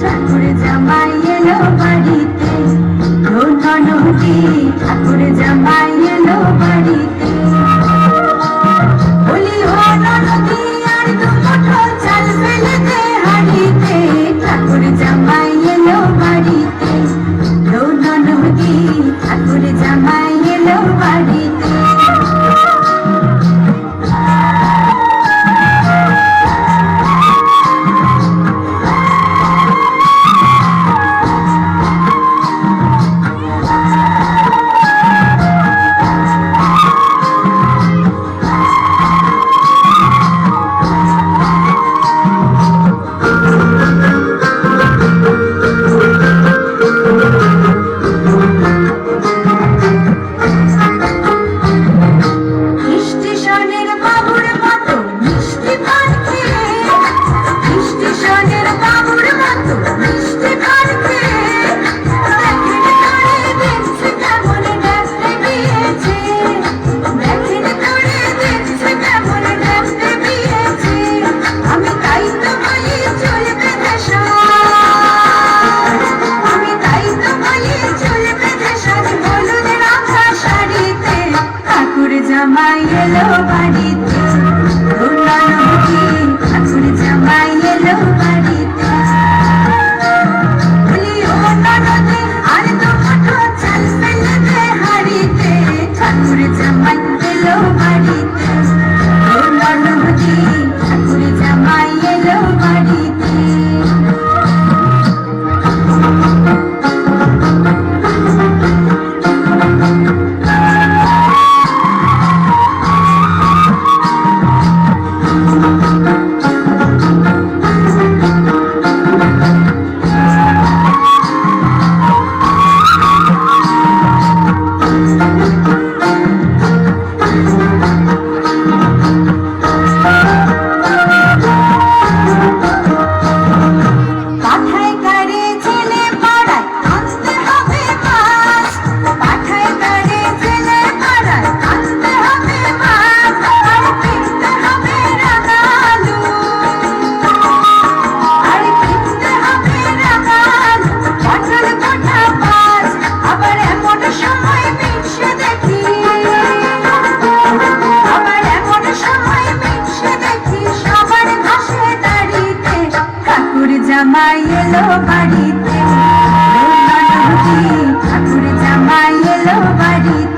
ঠাকুর জামাই এলো বাড়িতে। ঠাকুর জামাই এলো বাড়িতে। ঠাকুর জামাই এলো বাড়িতে।